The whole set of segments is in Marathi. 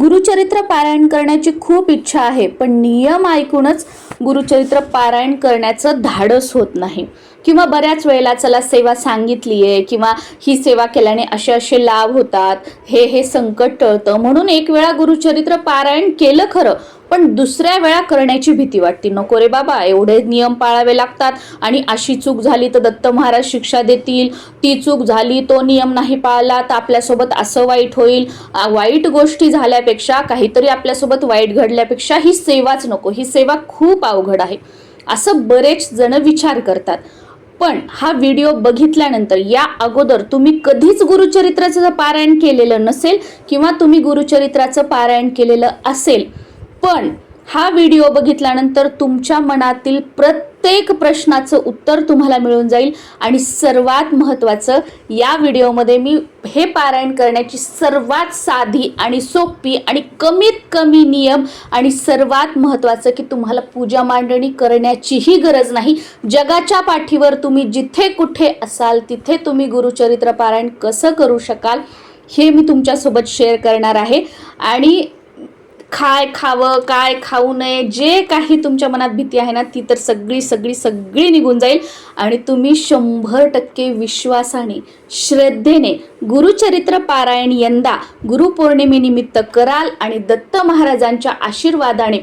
गुरुचरित्र पारायण करण्याची खूप इच्छा आहे पण नियम ऐकूनच गुरुचरित्र पारायण करण्याचं धाडस होत नाही. किंवा बऱ्याच वेळेला चला सेवा सांगितली आहे किंवा ही सेवा केल्याने असे असे लाभ होतात हे हे संकट टळतं. म्हणून एक वेळा गुरुचरित्र पारायण केलं खरं पण दुसऱ्या वेळा करण्याची भीती वाटते. नको रे बाबा एवढे नियम पाळावे लागतात. आणि अशी चूक झाली तर दत्त महाराज शिक्षा देतील. ती चूक झाली तो नियम नाही पाळला तर आपल्यासोबत असं वाईट होईल. वाईट गोष्टी झाल्यापेक्षा काहीतरी आपल्यासोबत वाईट घडल्यापेक्षा ही सेवाच नको. ही सेवा खूप अवघड आहे. असं बरेच जण विचार करतात. पण हा व्हिडिओ बघितल्यानंतर या अगोदर तुम्ही कधीच गुरुचरित्राचं पारायण केलेलं नसेल किंवा तुम्ही गुरुचरित्राचं पारायण केलेलं असेल पण हा व्हिडिओ बघितल्यानंतर तुमच्या मनातील प्रत्येक प्रश्नाचं उत्तर तुम्हाला मिळून जाईल. आणि सर्वात महत्त्वाचं या व्हिडिओमध्ये मी हे पारायण करण्याची सर्वात साधी आणि सोपी आणि कमीत कमी नियम आणि सर्वात महत्त्वाचं की तुम्हाला पूजा मांडणी करण्याचीही गरज नाही. जगाच्या पाठीवर तुम्ही जिथे कुठे असाल तिथे तुम्ही गुरुचरित्र पारायण कसं करू शकाल हे मी तुमच्यासोबत शेअर करणार आहे. आणि काय खावं काय खाऊ नये जे काही तुमच्या मनात भीती आहे ना ती तर सगळी सगळी सगळी निघून जाईल. आणि तुम्ही शंभर टक्के विश्वासाने श्रद्धेने गुरुचरित्र पारायण यंदा गुरुपौर्णिमेनिमित्त कराल आणि दत्त महाराजांच्या आशीर्वादाने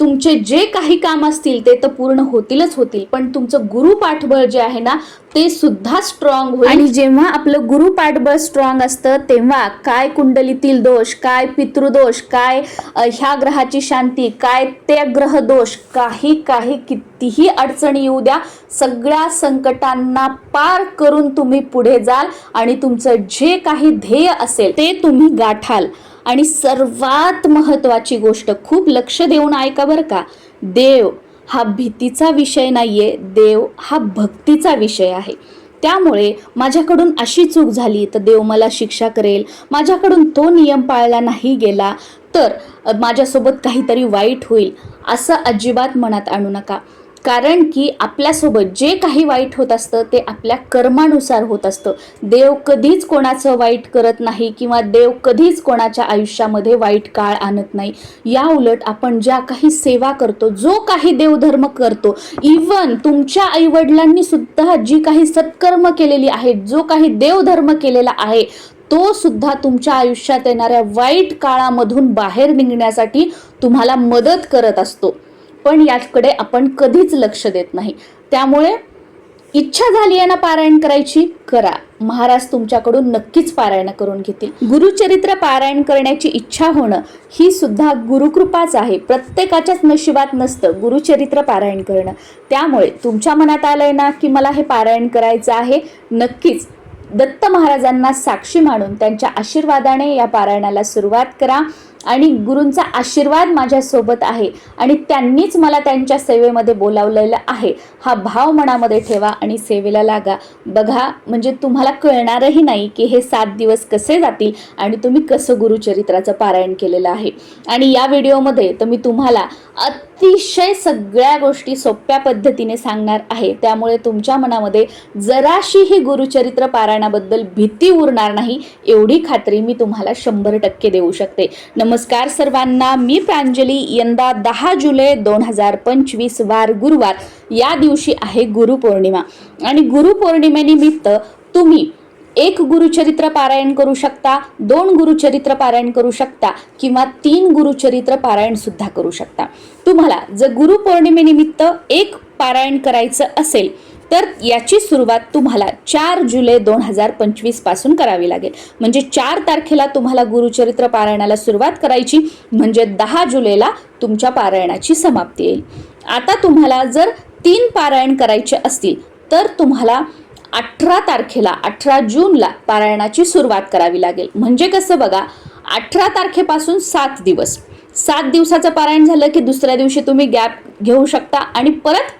तुमचे जे काही काम असतील ते तर पूर्ण होतीलच होतील पण तुमचं गुरु पाठबळ जे आहे ना ते सुद्धा स्ट्रॉंग होईल. आणि जेव्हा आपलं गुरु पाठबळ स्ट्रॉंग असतं तेव्हा काय कुंडलीतील दोष काय पितृदोष काय ह्या ग्रहाची शांती काय ते ग्रह दोष काही काही कितीही अडचणी येऊ द्या सगळ्या संकटांना पार करून तुम्ही पुढे जाल आणि तुमचं जे काही ध्येय असेल ते तुम्ही गाठाल. आणि सर्वात महत्त्वाची गोष्ट खूप लक्ष देऊन ऐका बरं का. देव हा भीतीचा विषय नाही आहे देव हा भक्तीचा विषय आहे. त्यामुळे माझ्याकडून अशी चूक झाली तर देव मला शिक्षा करेल. माझ्याकडून तो नियम पाळला नाही गेला तर माझ्यासोबत काहीतरी वाईट होईल असं अजिबात मनात आणू नका. कारण की आपल्यासोबत जे काही वाईट होत असतं ते आपल्या कर्मानुसार होत असतं. देव कधीच कोणाचं वाईट करत नाही किंवा देव कधीच कोणाच्या आयुष्यामध्ये वाईट काळ आणत नाही. या उलट आपण ज्या काही सेवा करतो जो काही देवधर्म करतो इवन तुमच्या आईवडिलांनी सुद्धा जी काही सत्कर्म केलेली आहेत जो काही देवधर्म केलेला आहे तो सुद्धा तुमच्या आयुष्यात येणाऱ्या वाईट काळामधून बाहेर निघण्यासाठी तुम्हाला मदत करत असतो. पण याकडे आपण कधीच लक्ष देत नाही. त्यामुळे इच्छा झाली आहे ना पारायण करायची करा. महाराज तुमच्याकडून नक्कीच पारायण करून घेतील. गुरुचरित्र पारायण करण्याची इच्छा होणं ही सुद्धा गुरुकृपाच आहे. प्रत्येकाच्याच नशिबात नसतं गुरुचरित्र पारायण करणं. त्यामुळे तुमच्या मनात आलंय ना की मला हे पारायण करायचं आहे? नक्कीच. दत्त महाराजांना साक्षी मानून त्यांच्या आशीर्वादाने या पारायणाला सुरुवात करा. आणि गुरूंचा आशीर्वाद माझ्यासोबत आहे आणि त्यांनीच मला त्यांच्या सेवेमध्ये बोलावलेलं आहे. हा भाव मनामध्ये ठेवा आणि सेवेला लागा. बघा म्हणजे तुम्हाला कळणारही नाही की हे सात दिवस कसे जातील आणि तुम्ही कसं गुरुचरित्राचं पारायण केलेलं आहे. आणि या व्हिडिओमध्ये तर मी तुम्हाला अतिशय सगळ्या गोष्टी सोप्या पद्धतीने सांगणार आहे. त्यामुळे तुमच्या मनामध्ये जराशीही गुरुचरित्र पारायणाबद्दल भीती उरणार नाही. एवढी खात्री मी तुम्हाला शंभर टक्के देऊ शकते. नमस्कार सर्वांना मी प्रांजली. यंदा दहा जुलै दोन हजार पंचवीस वार गुरुवार. या दिवशी आहे गुरुपौर्णिमा आणि गुरुपौर्णिमेनिमित्त तुम्ही एक गुरुचरित्र पारायण करू शकता दोन गुरुचरित्र पारायण करू शकता किंवा तीन गुरुचरित्र पारायण सुद्धा करू शकता. तुम्हाला जर गुरुपौर्णिमेनिमित्त एक पारायण करायचं असेल तर याची सुरुवात तुम्हाला चार जुलै दोन हजार पंचवीसपासून करावी लागेल. म्हणजे चार तारखेला तुम्हाला गुरुचरित्र पारायणाला सुरुवात करायची म्हणजे दहा जुलैला तुमच्या पारायणाची समाप्ती येईल. आता तुम्हाला जर तीन पारायण करायचे असतील तर तुम्हाला अठरा तारखेला अठरा जूनला पारायणाची सुरुवात करावी लागेल. म्हणजे कसं बघा अठरा तारखेपासून सात दिवस. सात दिवसाचं पारायण झालं की दुसऱ्या दिवशी तुम्ही गॅप घेऊ शकता आणि परत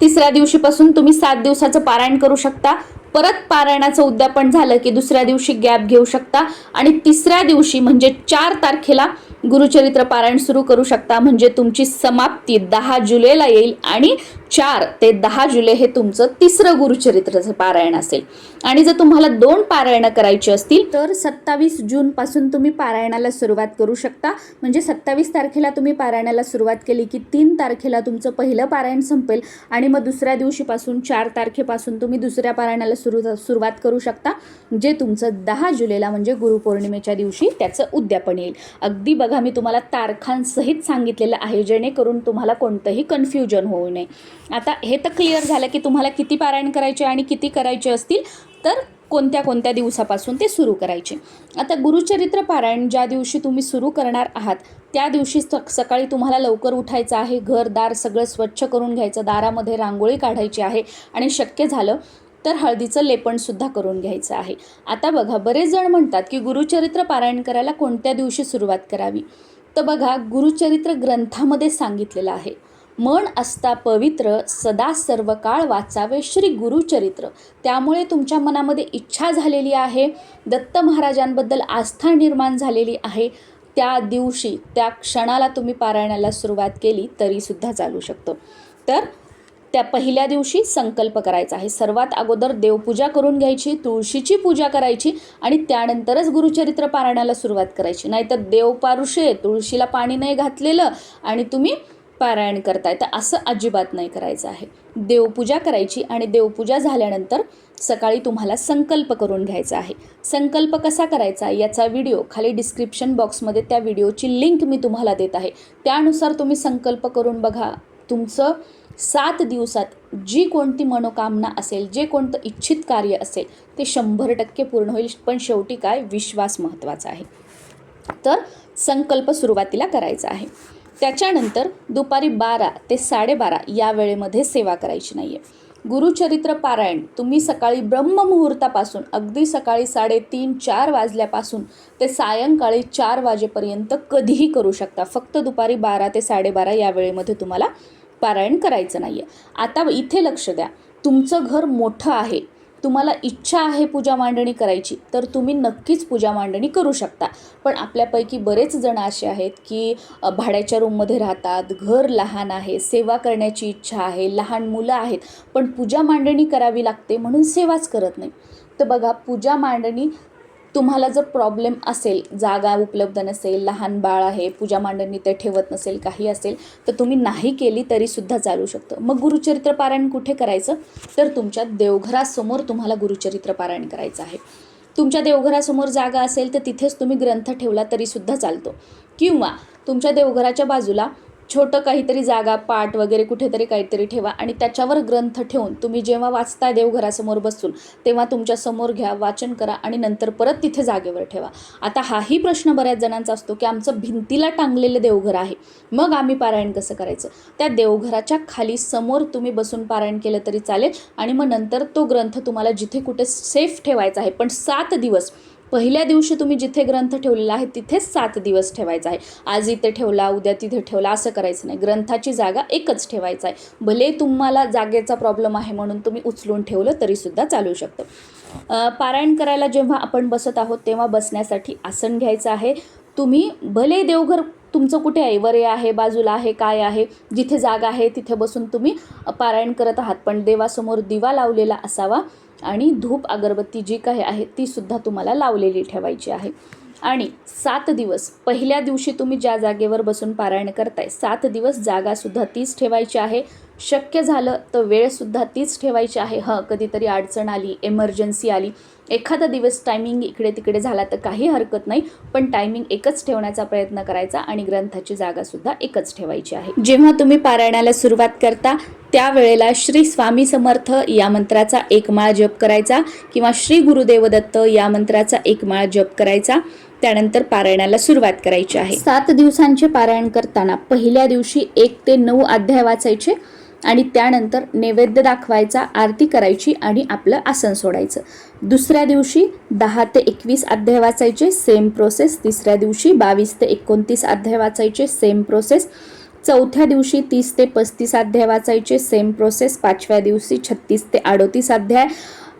तिसऱ्या दिवशीपासून तुम्ही सात दिवसाचं पारायण करू शकता. परत पारायणाचं उद्यापन झालं की दुसऱ्या दिवशी गॅप घेऊ शकता आणि तिसऱ्या दिवशी म्हणजे चार तारखेला गुरुचरित्र पारायण सुरू करू शकता. म्हणजे तुमची समाप्ती दहा जुलैला येईल आणि चार ते दहा जुलै हे तुमचं तिसरं गुरुचरित्राचं पारायण असेल. आणि जर तुम्हाला दोन पारायणं करायची असतील तर सत्तावीस जूनपासून तुम्ही पारायणाला सुरुवात करू शकता. म्हणजे सत्तावीस तारखेला तुम्ही पारायणाला सुरुवात केली की तीन तारखेला तुमचं पहिलं पारायण संपेल आणि मग दुसऱ्या दिवशीपासून चार तारखेपासून तुम्ही दुसऱ्या पारायणाला सुरू सुरुवात करू शकता जे तुमचं दहा जुलैला म्हणजे गुरुपौर्णिमेच्या दिवशी त्याचं उद्यापन येईल. अगदी बघा मी तुम्हाला तारखांसहित सांगितलेलं आहे जेणेकरून तुम्हाला कोणतंही कन्फ्युजन होऊ नये. आता हे तर क्लिअर झालं की तुम्हाला किती पारायण करायचे आणि किती करायचे असतील तर कोणत्या कोणत्या दिवसापासून ते सुरू करायचे. आता गुरुचरित्र पारायण ज्या दिवशी तुम्ही सुरू करणार आहात त्या दिवशी स सकाळी तुम्हाला लवकर उठायचं आहे घर दार सगळं स्वच्छ करून घ्यायचं दारामध्ये रांगोळी काढायची आहे आणि शक्य झालं तर हळदीचं लेपणसुद्धा करून घ्यायचं आहे. आता बघा बरेच जण म्हणतात की गुरुचरित्र पारायण करायला कोणत्या दिवशी सुरुवात करावी? तर बघा गुरुचरित्र ग्रंथामध्ये सांगितलेलं आहे. मन असता पवित्र सदा सर्व काळ वाचावे श्री गुरुचरित्र. त्यामुळे तुमच्या मनामध्ये इच्छा झालेली आहे दत्त महाराजांबद्दल आस्था निर्माण झालेली आहे. त्या दिवशी त्या क्षणाला तुम्ही पारायणाला सुरुवात केली तरीसुद्धा चालू शकतो. तर त्या पहिल्या दिवशी संकल्प करायचा आहे. सर्वात अगोदर देवपूजा करून घ्यायची तुळशीची पूजा करायची आणि त्यानंतरच गुरुचरित्र पारायणाला सुरुवात करायची. नाहीतर देवपारुषे तुळशीला पाणी नाही घातलेलं आणि तुम्ही पारायण करताय. तर असं अजिबात नाही करायचं आहे. देवपूजा करायची आणि देवपूजा झाल्यानंतर सकाळी तुम्हाला संकल्प करून घ्यायचा आहे. संकल्प कसा करायचा? याचा व्हिडिओ खाली डिस्क्रिप्शन बॉक्समध्ये त्या व्हिडिओची लिंक मी तुम्हाला देत आहे. त्यानुसार तुम्ही संकल्प करून बघा. तुमचं सात दिवसात जी कोणती मनोकामना असेल जे कोणतं इच्छित कार्य असेल ते शंभर टक्के पूर्ण होईल. पण शेवटी काय? विश्वास महत्त्वाचा आहे. तर संकल्प सुरुवातीला करायचा आहे. त्याच्यानंतर दुपारी बारा ते साडेबारा या वेळेमध्ये सेवा करायची नाही आहे गुरुचरित्र पारायण तुम्ही सकाळी ब्रह्ममुहूर्तापासून अगदी सकाळी साडेतीन चार वाजल्यापासून ते सायंकाळी चार वाजेपर्यंत कधीही करू शकता. फक्त दुपारी बारा ते साडेबारा या वेळेमध्ये तुम्हाला पारायण करायचं नाही आहे आता इथे लक्ष द्या. तुमचं घर मोठं आहे. तुम्हाला इच्छा आहे पूजा मांडणी करायची तर तुम्ही नक्कीच पूजा मांडणी करू शकता. पण आपल्यापैकी बरेच जण असे आहेत की भाड्याच्या रूममध्ये राहतात घर लहान आहे सेवा करण्याची इच्छा आहे लहान मुलं आहेत. पण पूजा मांडणी करावी लागते म्हणून सेवाच करत नाही. तर बघा पूजा मांडणी तुम्हाला जर प्रॉब्लेम असेल जागा उपलब्ध नसेल लहान बाळ आहे पूजा मांडणी ते ठेवत नसेल काही असेल तर तुम्ही नाही केली तरीसुद्धा चालू शकतं. मग गुरुचरित्र पारायण कुठे करायचं? तर तुमच्या देवघरासमोर तुम्हाला गुरुचरित्र पारायण करायचं आहे. तुमच्या देवघरासमोर जागा असेल तर तिथेच तुम्ही ग्रंथ ठेवला तरीसुद्धा चालतो. किंवा तुमच्या देवघराच्या बाजूला छोटं काहीतरी जागा पाट वगैरे कुठेतरी काहीतरी ठेवा आणि त्याच्यावर ग्रंथ ठेवून तुम्ही जेव्हा वाचताय देवघरासमोर बसून तेव्हा तुमच्यासमोर घ्या वाचन करा आणि नंतर परत तिथे जागेवर ठेवा. आता हाही प्रश्न बऱ्याच जणांचा असतो की आमचं भिंतीला टांगलेलं देवघर आहे मग आम्ही पारायण कसं करायचं? त्या देवघराच्या खाली समोर तुम्ही बसून पारायण केलं तरी चालेल आणि मग नंतर तो ग्रंथ तुम्हाला जिथे कुठे सेफ ठेवायचा आहे. पण सात दिवस पहिल्या दिवशी तुम्ही जिथे ग्रंथ ठेवलेला आहे तिथेच सात दिवस ठेवायचा आहे. आज इथे ठेवला उद्या तिथे ठेवला असं करायचं नाही. ग्रंथाची जागा एकच ठेवायचा आहे. भले तुम्हाला जागेचा प्रॉब्लेम आहे म्हणून तुम्ही उचलून ठेवलं तरीसुद्धा चालू शकतं. पारायण करायला जेव्हा आपण बसत आहोत तेव्हा बसण्यासाठी आसन घ्यायचं आहे. तुम्ही भले देवघर तुमचं कुठे आहे वरे आहे बाजूला आहे काय आहे जिथे जागा आहे तिथे बसून तुम्ही पारायण करत आहात. पण देवासमोर दिवा लावलेला असावा. आणि धूप अगरबत्ती जी काही आहे ती सुद्धा तुम्हाला लावलेली ठेवायची आहे. आणि सात दिवस पहिल्या दिवशी तुम्ही ज्या जागेवर बसून पारायण करताय सात दिवस जागासुद्धा तीच ठेवायची आहे. शक्य झालं तर वेळसुद्धा तीच ठेवायची आहे. हं कधीतरी अडचण आली एमर्जन्सी आली एखादा दिवस टायमिंग इकडे तिकडे झाला तर काही हरकत नाही पण टायमिंग एकच ठेवण्याचा प्रयत्न करायचा आणि ग्रंथाची जागासुद्धा एकच ठेवायची आहे. जेव्हा तुम्ही पारायणाला सुरुवात करता त्यावेळेला श्री स्वामी समर्थ या मंत्राचा एक माळ जप करायचा किंवा श्री गुरुदेव दत्त या मंत्राचा एक माळ जप करायचा. त्यानंतर पारायणाला सुरुवात करायची आहे. सात दिवसांचे पारायण करताना पहिल्या दिवशी एक ते नऊ अध्याय वाचायचे आणि त्यानंतर नैवेद्य दाखवायचा आरती करायची आणि आपलं आसन सोडायचं. दुसऱ्या दिवशी दहा ते एकवीस अध्याय वाचायचे सेम प्रोसेस तिसऱ्या दिवशी बावीस ते एकोणतीस अध्याय वाचायचे सेम प्रोसेस चौथ्या दिवशी तीस ते पस्तीस अध्याय वाचायचे सेम प्रोसेस पाचव्या दिवशी छत्तीस ते अडोतीस अध्याय.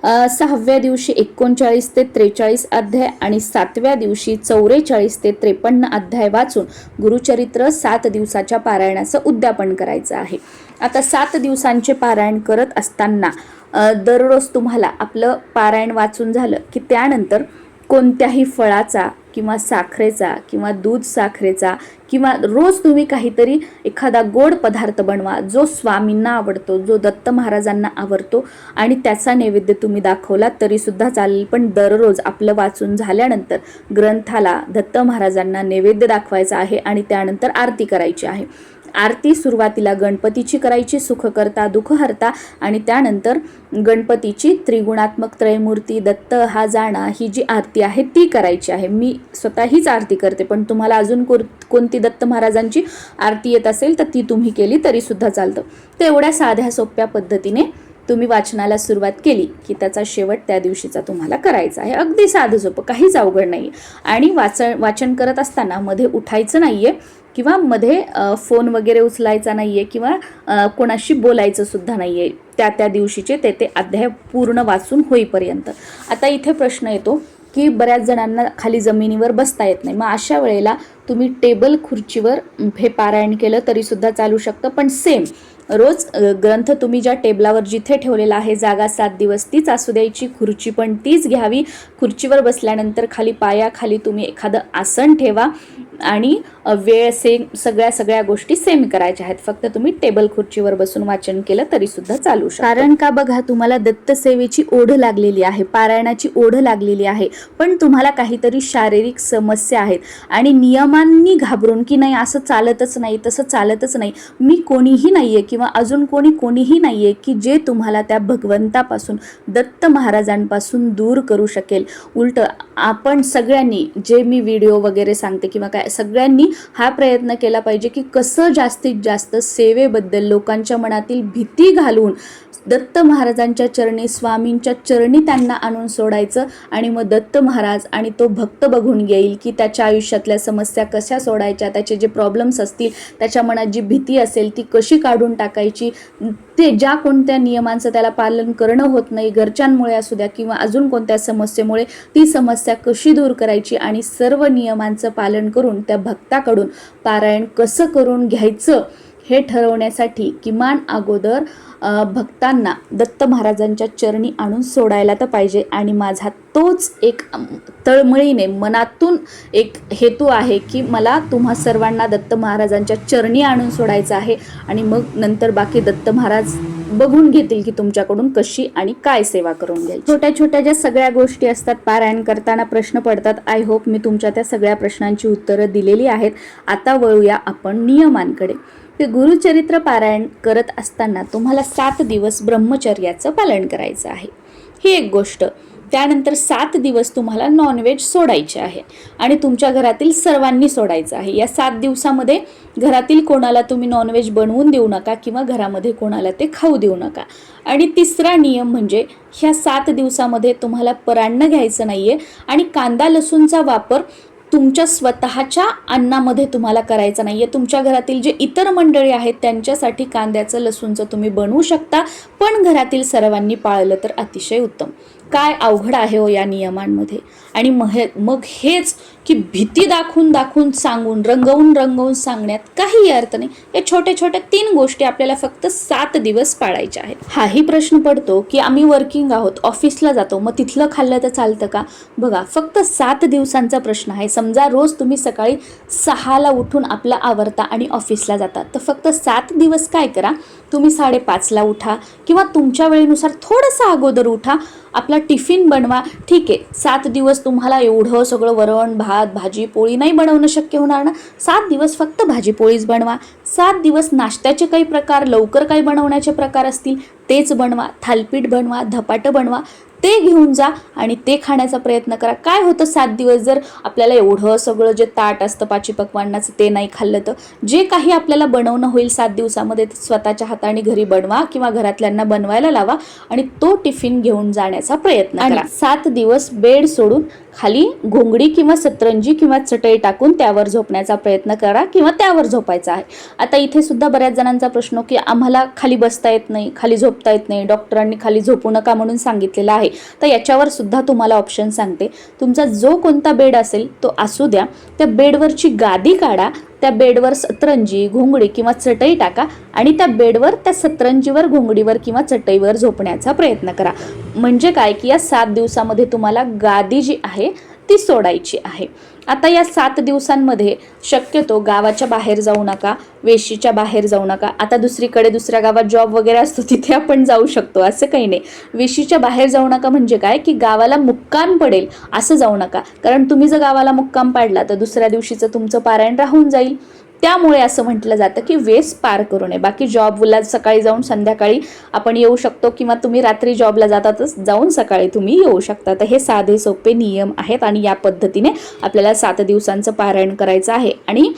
सहाव्या दिवशी एकोणचाळीस ते त्रेचाळीस अध्याय आणि सातव्या दिवशी चौवेचाळीस ते त्रेपन्न अध्याय वाचून गुरुचरित्र सात दिवसाच्या पारायणाचं उद्यापन करायचं आहे. आता सात दिवसांचे पारायण करत असताना दररोज तुम्हाला आपलं पारायण वाचून झालं की त्यानंतर कोणत्याही फळाचा किंवा साखरेचा किंवा दूध साखरेचा किंवा रोज तुम्ही काहीतरी एखादा गोड पदार्थ बनवा जो स्वामींना आवडतो जो दत्त महाराजांना आवडतो आणि त्याचा नैवेद्य तुम्ही दाखवला तरीसुद्धा चालेल. पण दररोज आपलं वाचून झाल्यानंतर ग्रंथाला दत्त महाराजांना नैवेद्य दाखवायचा आहे आणि त्यानंतर आरती करायची आहे. आरती सुरुवातीला गणपतीची करायची सुखकर्ता दुःखहर्ता आणि त्यानंतर गणपतीची त्रिगुणात्मक त्रयमूर्ती दत्त हा जाणा ही जी आरती आहे ती करायची आहे. मी स्वतःहीच आरती करते पण तुम्हाला अजून कोर कोणती दत्त महाराजांची आरती येत असेल तर ती तुम्ही केली तरीसुद्धा चालतं. तर एवढ्या साध्या सोप्या पद्धतीने तुम्ही वाचनाला सुरुवात केली की त्याचा शेवट त्या दिवशीचा तुम्हाला करायचा आहे. अगदी साधं सोपं काहीच अवघड नाही आणि वाचन वाचन करत असताना मध्ये उठायचं नाही आहे किंवा मध्ये फोन वगैरे उचलायचा नाही आहे किंवा कोणाशी बोलायचं सुद्धा नाही आहे त्या त्या दिवशीचे ते ते अध्याय पूर्ण वाचून होईपर्यंत. आता इथे प्रश्न येतो की बऱ्याच जणांना खाली जमिनीवर बसता येत नाही. मग अशा वेळेला तुम्ही टेबल खुर्चीवर हे पारायण केलं तरीसुद्धा चालू शकतं. पण सेम रोज ग्रंथ तुम्ही ज्या टेबलावर जिथे ठेवलेला आहे जागा सात दिवस तीच असू द्यायची खुर्ची पण तीच घ्यावी. खुर्चीवर बसल्यानंतर खाली पायाखाली तुम्ही एखादं आसन ठेवा आणि वेळ सेम सगळ्या सगळ्या गोष्टी सेम करायच्या आहेत. फक्त तुम्ही टेबल खुर्चीवर बसून वाचन केलं तरी सुद्धा चालू शकतो. कारण का बघा तुम्हाला दत्तसेवेची ओढ लागलेली आहे पारायणाची ओढ लागलेली आहे पण तुम्हाला काहीतरी शारीरिक समस्या आहेत आणि नियमांनी घाबरून की नाही असं चालतच नाही तसं चालतच नाही. मी कोणीही नाही आहे किंवा अजून कोणी कोणीही नाही आहे की जे तुम्हाला त्या भगवंतापासून दत्त महाराजांपासून दूर करू शकेल. उलट आपण सगळ्यांनी जे मी व्हिडिओ वगैरे सांगते किंवा काय सगळ्यांनी हा प्रयत्न केला पाहिजे की कसं जास्तीत जास्त सेवेबद्दल लोकांच्या मनातील भीती घालून दत्त महाराजांच्या चरणी स्वामींच्या चरणी त्यांना आणून सोडायचं आणि मग दत्त महाराज आणि तो भक्त बघून येईल की त्याच्या आयुष्यातल्या समस्या कशा सोडायच्या त्याचे जे प्रॉब्लेम्स असतील त्याच्या मनात जी भीती असेल ती कशी काढून टाकायची ते ज्या कोणत्या नियमांचं त्याला पालन करणं होत नाही घरच्यांमुळे असू द्या किंवा अजून कोणत्या समस्येमुळे ती समस्या कशी दूर करायची आणि सर्व नियमांचं पालन करून त्या भक्ताकडून पारायण कसं करून घ्यायचं हे ठरवण्यासाठी किमान अगोदर भक्तांना दत्त महाराजांच्या चरणी आणून सोडायला तर पाहिजे. आणि माझा तोच एक तळमळीने मनातून एक हेतू आहे की मला तुम्हा सर्वांना दत्त महाराजांच्या चरणी आणून सोडायचं आहे. आणि मग नंतर बाकी दत्त महाराज बघून घेतील की तुमच्याकडून कशी आणि काय सेवा करून घ्यायची. छोट्या छोट्या ज्या सगळ्या गोष्टी असतात पारायण करताना प्रश्न पडतात आय होप मी तुमच्या त्या सगळ्या प्रश्नांची उत्तरं दिलेली आहेत. आता वळूया आपण नियमांकडे. ते गुरुचरित्र पारायण करत असताना तुम्हाला सात दिवस ब्रह्मचर्याचं पालन करायचं आहे. ही एक गोष्ट. त्यानंतर सात दिवस तुम्हाला नॉनव्हेज सोडायचे आहे. आणि तुमच्या घरातील सर्वांनी सोडायचं आहे. या सात दिवसामध्ये घरातील कोणाला तुम्ही नॉनव्हेज बनवून देऊ नका किंवा घरामध्ये कोणाला ते खाऊ देऊ नका. आणि तिसरा नियम म्हणजे ह्या सात दिवसामध्ये तुम्हाला परान्न घ्यायचं नाही आहे आणि कांदा लसूणचा वापर तुमच्या स्वतःच्या अन्नामध्ये तुम्हाला करायचं नाही आहे तुमच्या घरातील जे इतर मंडळी आहेत त्यांच्यासाठी कांद्याचं लसूणचं तुम्ही बनवू शकता. पण घरातील सर्वांनी पाळलं तर अतिशय उत्तम. काय अवघड आहे हो या नियमांमध्ये? आणि मह मग हेच की भीती दाखवून दाखवून सांगून रंगवून रंगवून सांगण्यात काही अर्थ नाही. या छोट्या छोट्या तीन गोष्टी आपल्याला फक्त सात दिवस पाळायच्या आहेत. हाही प्रश्न पडतो की आम्ही वर्किंग आहोत ऑफिसला जातो मग तिथलं खाल्लं तर चालतं का? बघा फक्त सात दिवसांचा प्रश्न आहे. समजा रोज तुम्ही सकाळी सहाला उठून आपला आवरता आणि ऑफिसला जाता तर फक्त सात दिवस काय करा? तुम्ही साडेपाचला उठा किंवा तुमच्या वेळेनुसार थोडंसं अगोदर उठा आपला टिफिन बनवा. ठीक आहे सात दिवस तुम्हाला एवढं सगळं वरण भात भाजी पोळी नाही बनवणं शक्य होणार ना? सात दिवस फक्त भाजी पोळीच बनवा. सात दिवस नाश्त्याचे काही प्रकार लवकर काही बनवण्याचे प्रकार असतील तेच बनवा थालपीठ बनवा धपाटं बनवा ते घेऊन जा आणि ते खाण्याचा प्रयत्न करा. काय होतं सात दिवस? जर आपल्याला एवढं सगळं जे ताट असतं पाची पकवानाचं ते नाही खाल्लं तर? जे काही आपल्याला बनवणं होईल सात दिवसामध्ये स्वतःच्या हाताने घरी बनवा किंवा घरातल्यांना बनवायला लावा आणि तो टिफिन घेऊन जाण्याचा प्रयत्न करा. सात दिवस बेड सोडून खाली घोंगडी किंवा सतरंजी किंवा चटई टाकून त्यावर झोपण्याचा प्रयत्न करा किंवा त्यावर झोपायचा आहे. आता इथे सुद्धा बऱ्याच जणांचा प्रश्न की आम्हाला खाली बसता येत नाही खाली झोपता येत नाही डॉक्टरांनी खाली झोपू नका म्हणून सांगितलेलं आहे. तर याच्यावर सुद्धा तुम्हाला ऑप्शन सांगते. तुमचा जो कोणता बेड असेल तो असू द्या. त्या बेडवरची गादी काढा त्या बेडवर सतरंजी घोंगडी किंवा चटई टाका आणि त्या बेडवर त्या सतरंजीवर घोंगडीवर किंवा चटईवर झोपण्याचा प्रयत्न करा. म्हणजे काय की या सात दिवसामध्ये तुम्हाला गादी जी आहे ती सोडायची आहे. आता या सात दिवसांमध्ये शक्यतो गावाच्या बाहेर जाऊ नका वेशीच्या बाहेर जाऊ नका. आता दुसरीकडे दुसऱ्या गावात जॉब वगैरे असतो तिथे आपण जाऊ शकतो असं काही नाही. वेशीच्या बाहेर जाऊ नका म्हणजे काय? की गावाला मुक्काम पडेल असं जाऊ नका. कारण तुम्ही जर गावाला मुक्काम पाडला तर दुसऱ्या दिवशीचं तुमचं पारायण राहून जाईल. त्यामुळे असं म्हटलं जातं की वेस पार करू नये. बाकी जॉबला सकाळी जाऊन संध्याकाळी आपण येऊ शकतो किंवा तुम्ही रात्री जॉबला जातातच जाऊन सकाळी तुम्ही येऊ शकता. तर हे साधे सोपे नियम आहेत आणि या पद्धतीने आपल्याला सात दिवसांचं पारायण करायचं आहे. आणि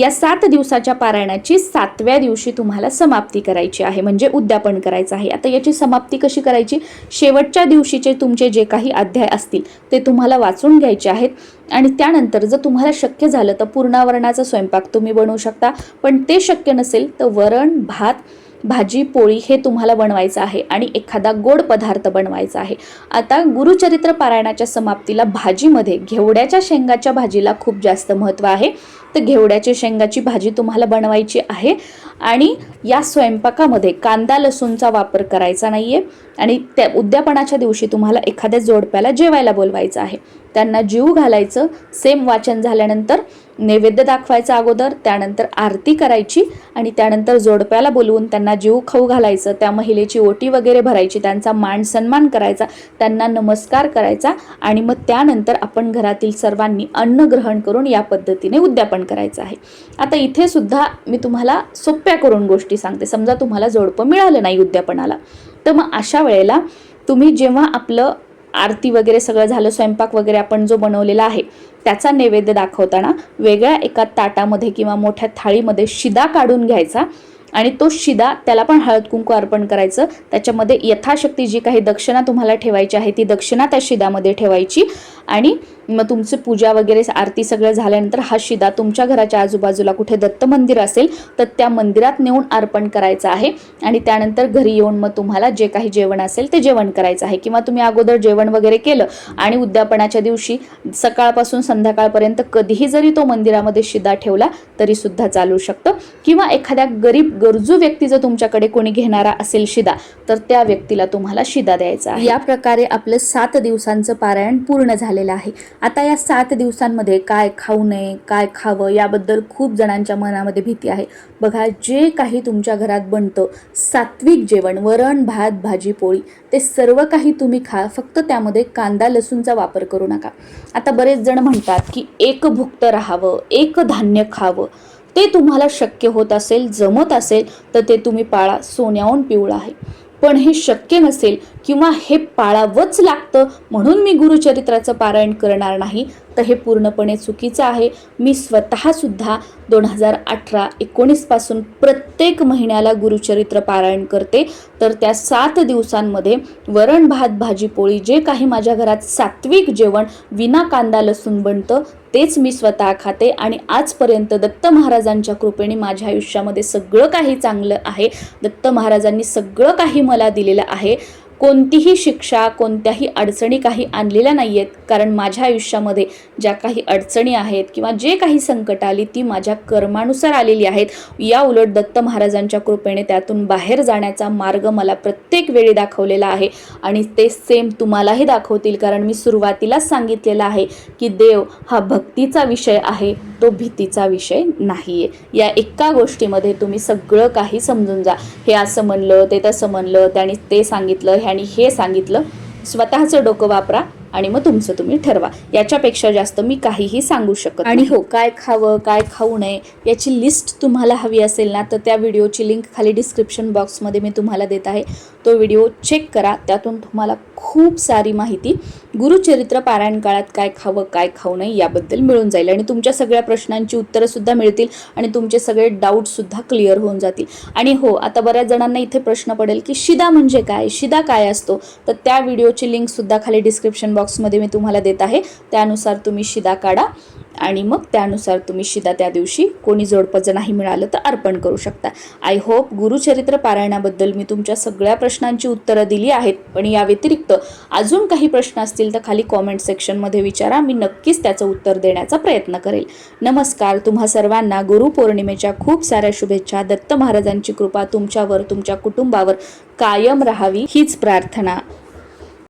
या सात दिवसाच्या पारायणाची सातव्या दिवशी तुम्हाला समाप्ती करायची आहे. म्हणजे उद्यापन करायचं आहे. आता याची समाप्ती कशी करायची? शेवटच्या दिवशीचे तुमचे जे काही अध्याय असतील ते तुम्हाला वाचून घ्यायचे आहेत. आणि त्यानंतर जर तुम्हाला शक्य झालं तर पूर्णावरणाचा स्वयंपाक तुम्ही बनवू शकता. पण ते शक्य नसेल तर वरण भात भाजी पोळी हे तुम्हाला बनवायचं आहे आणि एखादा गोड पदार्थ बनवायचा आहे. आता गुरुचरित्र पारायणाच्या समाप्तीला भाजीमध्ये घेवड्याच्या शेंगाच्या भाजीला खूप जास्त महत्त्व आहे. घेवड्याची शेंगाची भाजी तुम्हाला बनवायची आहे. आणि या स्वयंपाकामध्ये कांदा लसूणचा वापर करायचा नाही आहे आणि त्या उद्यापनाच्या दिवशी तुम्हाला एखाद्या जोडप्याला जेवायला बोलवायचं आहे. त्यांना जीव घालायचं सेम वाचन झाल्यानंतर नैवेद्य दाखवायचा अगोदर त्यानंतर आरती करायची आणि त्यानंतर जोडप्याला बोलवून त्यांना जीव खाऊ घालायचं त्या महिलेची ओटी वगैरे भरायची त्यांचा मान सन्मान करायचा त्यांना नमस्कार करायचा आणि मग त्यानंतर आपण घरातील सर्वांनी अन्न ग्रहण करून या पद्धतीने उद्यापन करायचं आहे. आता इथे सुद्धा मी तुम्हाला सोप्या करून गोष्टी सांगते. समजा तुम्हाला जोडपं मिळालं नाही उद्यापणाला तर मग अशा वेळेला तुम्ही जेव्हा आपलं आरती वगैरे सगळं झालं स्वयंपाक वगैरे आपण जो बनवलेला आहे त्याचा नैवेद्य दाखवताना वेगळ्या एका ताटामध्ये किंवा मोठ्या थाळीमध्ये शिदा काढून घ्यायचा आणि तो शिदा त्याला पण हळद कुंकू अर्पण करायचं. त्याच्यामध्ये यथाशक्ती जी काही दक्षिणा तुम्हाला ठेवायची आहे ती दक्षिणा त्या शिदामध्ये ठेवायची. आणि मग तुमची पूजा वगैरे आरती सगळं झाल्यानंतर हा शिदा तुमच्या घराच्या आजूबाजूला कुठे दत्त मंदिर असेल तर त्या मंदिरात नेऊन अर्पण करायचं आहे. आणि त्यानंतर घरी येऊन मग तुम्हाला जे काही जेवण असेल ते जेवण करायचं आहे. किंवा तुम्ही अगोदर जेवण वगैरे केलं आणि उद्यापनाच्या दिवशी सकाळपासून संध्याकाळपर्यंत कधीही जरी तो मंदिरामध्ये शिदा ठेवला तरी सुद्धा चालू शकतं. किंवा एखाद्या गरीब गरजू व्यक्ती जर तुमच्याकडे कोणी घेणारा असेल शिदा तर त्या व्यक्तीला तुम्हाला शिदा द्यायचा आहे. या प्रकारे आपलं सात दिवसांचं पारायण पूर्ण झालं. झालेलं आहे. आता या सात दिवसांमध्ये काय खाऊ नये काय खावं याबद्दल खूप जणांच्या मनामध्ये भीती आहे. बघा जे काही तुमच्या घरात बनतं सात्विक जेवण वरण भात भाजी पोळी ते सर्व काही तुम्ही खा फक्त त्यामध्ये कांदा लसूणचा वापर करू नका. आता बरेच जण म्हणतात की एक भुक्त राहावं एक धान्य खावं. ते तुम्हाला शक्य होत असेल जमत असेल तर ते तुम्ही पाळा सोन्याहून पिवळा आहे. पण हे शक्य नसेल किंवा हे पाळावंच लागतं म्हणून मी गुरुचरित्राचं पारायण करणार नाही. तर हे पूर्णपणे चुकीचं आहे. मी स्वतःसुद्धा दोन हजार अठरा एकोणीसपासून प्रत्येक महिन्याला गुरुचरित्र पारायण करते. तर त्या सात दिवसांमध्ये वरण भात भाजी पोळी जे काही माझ्या घरात सात्विक जेवण विना कांदा लसूण बनतं तेच मी स्वतः खाते. आणि आजपर्यंत दत्त महाराजांच्या कृपेने माझ्या आयुष्यामध्ये सगळं काही चांगलं आहे. दत्त महाराजांनी सगळं काही मला दिलेलं आहे. कोणतीही शिक्षा कोणत्याही अडचणी काही आणलेल्या नाही आहेत कारण माझ्या आयुष्यामध्ये ज्या काही अडचणी आहेत किंवा जे काही संकट आली ती माझ्या कर्मानुसार आलेली आहेत. या उलट दत्त महाराजांच्या कृपेने त्यातून बाहेर जाण्याचा मार्ग मला प्रत्येक वेळी दाखवलेला आहे. आणि ते सेम तुम्हालाही दाखवतील कारण मी सुरुवातीलाच सांगितलेलं आहे की देव हा भक्तीचा विषय आहे तो भीतीचा विषय नाही आहे या एका गोष्टीमध्ये तुम्ही सगळं काही समजून जा. हे असं म्हणलं ते तसं म्हणलं त्याने ते सांगितलं ह्यानी हे सांगितलं. स्वतःचं डोकं वापरा. आणि मग तुमचं तुम्ही ठरवा. याच्यापेक्षा जास्त मी काहीही सांगू शकत आणि हो काय खावं काय खाऊ नये याची लिस्ट तुम्हाला हवी असेल ना तर त्या व्हिडिओची लिंक खाली डिस्क्रिप्शन बॉक्समध्ये मी तुम्हाला देत आहे. तो व्हिडिओ चेक करा. त्यातून तुम्हाला खूप सारी माहिती गुरुचरित्र पारायण काळात काय खावं काय खाऊ नये याबद्दल मिळून जाईल. आणि तुमच्या सगळ्या प्रश्नांची उत्तरंसुद्धा मिळतील आणि तुमचे सगळे डाऊटसुद्धा क्लिअर होऊन जातील. आणि हो आता बऱ्याच जणांना इथे प्रश्न पडेल की शिदा म्हणजे काय? शिदा काय असतो? तर त्या व्हिडिओची लिंकसुद्धा खाली डिस्क्रिप्शन बॉक्समध्ये मी तुम्हाला देत आहे. त्यानुसार तुम्ही शिदा काढा आणि मग त्यानुसार तुम्ही शिदा त्या दिवशी कोणी जोडपं जर नाही मिळालं तर अर्पण करू शकता. आय होप गुरुचरित्र पारायणाबद्दल मी तुमच्या सगळ्या प्रश्नांची उत्तरं दिली आहेत. पण या व्यतिरिक्त अजून काही प्रश्न असतील तर खाली कॉमेंट सेक्शनमध्ये विचारा. मी नक्कीच त्याचं उत्तर देण्याचा प्रयत्न करेल. नमस्कार. तुम्हा सर्वांना गुरुपौर्णिमेच्या खूप साऱ्या शुभेच्छा. दत्त महाराजांची कृपा तुमच्यावर तुमच्या कुटुंबावर कायम राहावी हीच प्रार्थना.